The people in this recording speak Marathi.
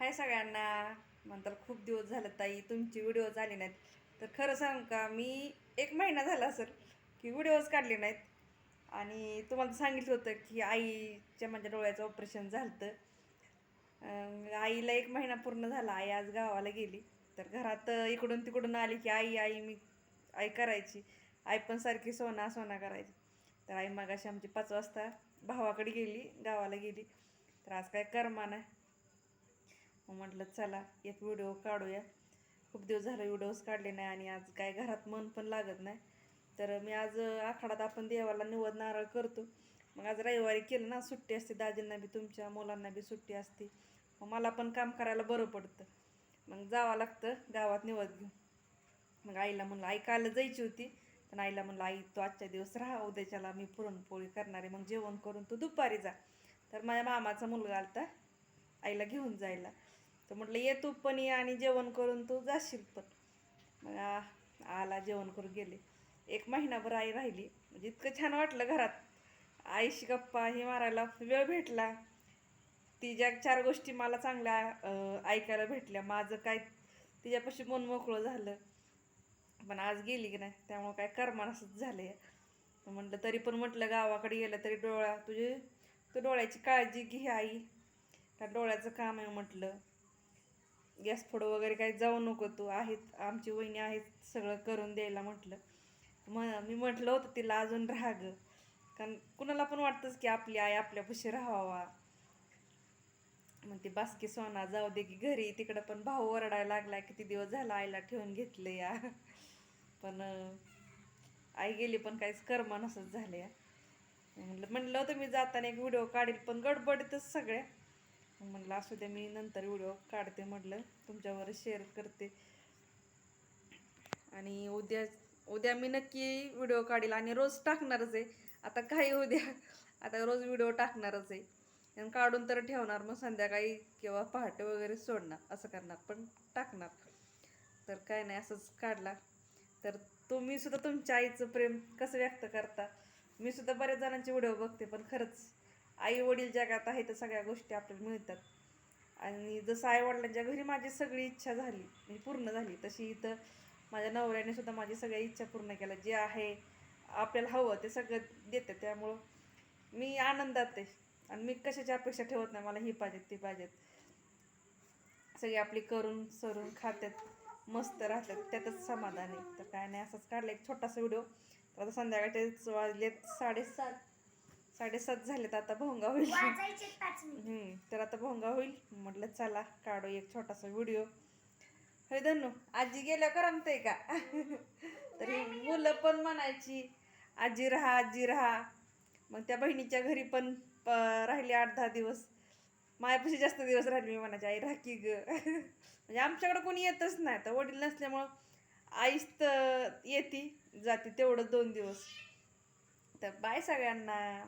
हाय सगळ्यांना. म्हणतात खूप दिवस झालं ताई तुमची व्हिडिओ झाली नाहीत. तर खरं सांग का मी एक महिना झाला सर की व्हिडिओज काढले नाहीत. आणि तुम्हाला सांगितलं होतं की आईच्या माझ्या डोळ्याचं ऑपरेशन झालं तर आईला एक महिना पूर्ण झाला आई आज गावाला गेली. तर घरात इकडून तिकडून आली की आई आई मी आई करायची. आई पण सारखी सोना सोना करायची. तर आई मगाशी आमची पाच वाजता भावाकडे गेली गावाला गेली. तर आज काय कर्मा नाही मग म्हटलं चला एक व्हिडिओ काढूया. खूप दिवस झालं व्हिडिओज काढले नाही आणि आज काय घरात मन पण लागत नाही. तर मी आज आखाडात आपण देवाला निवद नारळ करतो. मग आज रविवारी केलं ना सुट्टी असते. दाजींना बी तुमच्या मुलांना बी सुट्टी असते. मग मला पण काम करायला बरं पडतं. मग जावं लागतं गावात निवद घेऊन. मग आईला म्हणलं आई काल जायची होती. पण आईला म्हणलं आई तू आजच्या दिवस राहा उद्याच्याला मी पुरणपोळी करणार आहे. मग जेवण करून तू दुपारी जा. तर माझ्या मामाचा मुलगा आलता आईला घेऊन जायला. तर म्हटलं ये तू पण ये आणि जेवण करून तू जाशील पण. मग आला जेवण करून गेले. एक महिनाभर आई राहिली. म्हणजे इतकं छान वाटलं घरात. आईशी गप्पा हे मारायला वेळ भेटला. ती ज्या चार गोष्टी मला चांगल्या ऐकायला भेटल्या. माझं काय तिच्यापाशी मन मोकळं झालं. पण आज गेली की नाही त्यामुळं काय करमानसंच झालं आहे म्हटलं तरी पण म्हटलं गावाकडे गेलं तरी डोळा तुझे तू डोळ्याची काळजी घे आई. त्या डोळ्याचं काम आहे म्हटलं. गॅस फोडं वगैरे काही जाऊ नको तू. आहेत आमची वहिनी आहेत सगळं करून द्यायला म्हटलं. मग मी म्हटलं होतं तिला अजून राहा ग कारण कुणाला पण वाटतंच की आपली आई आपल्यापाशी राहावा. मग ती बास्की सोना जाऊ दे की घरी. तिकडं पण भाऊ ओरडायला लागला किती दिवस झाला आईला ठेवून घेतलं या. पण आई गेली पण काहीच कर्म नसत झालं. या म्हटलं म्हणलं होतं मी जाताना एक व्हिडिओ काढेल पण गडबडीतच सगळ्या. मग म्हणलं असू द्या मी नंतर व्हिडिओ काढते म्हटलं. तुमच्यावर शेअर करते. आणि उद्या उद्या मी नक्की व्हिडिओ काढेल आणि रोज टाकणारच आहे. आता काही उद्या आता रोज व्हिडिओ टाकणारच आहे. आणि काढून तर ठेवणार मग संध्याकाळी किंवा पहाटे वगैरे सोडणार असं करणार पण टाकणार. तर काय नाही असंच काढला. तर तुम्ही सुद्धा तुमच्या आईचं प्रेम कसं व्यक्त करता? मी सुद्धा बऱ्याच जणांचे व्हिडिओ बघते पण खरंच आई वडील जगात आहे तर सगळ्या गोष्टी आपल्याला मिळतात. आणि जसं आई वडिलांच्या घरी माझी सगळी इच्छा झाली म्हणजे पूर्ण झाली. तशी इथं माझ्या नवऱ्याने सुद्धा माझी सगळ्या इच्छा पूर्ण केल्या. जे आहे आपल्याला हवं ते सगळं देते त्यामुळं मी आनंदात आहे. आणि मी कशाची अपेक्षा ठेवत नाही मला ही पाहिजेत ती पाहिजेत. सगळी आपली करून सरून खात्यात मस्त राहतात. त्यातच समाधान आहे. तर काय नाही असंच काढलं एक छोटासा व्हिडिओ. तर आता संध्याकाळचे वाजलेत साडेसात. साडेसात झालेत आता भोंगा होईल. हम्म, तर आता भोंगा होईल. म्हटलं चला काढू एक छोटासा व्हिडिओ. होय धनु आजी गेल्या करमतंय का? तर ही मुलं पण म्हणायची आजी राहा आजी राहा. मग त्या बहिणीच्या घरी पण राहिली आठ दहा दिवस. मायापाशी जास्त दिवस राहिली मी म्हणायची आई की ग. म्हणजे आमच्याकडं कोणी येतच नाही. तर वडील नसल्यामुळं आईच तर येते जाते तेवढं दोन दिवस. तर बाय सगळ्यांना.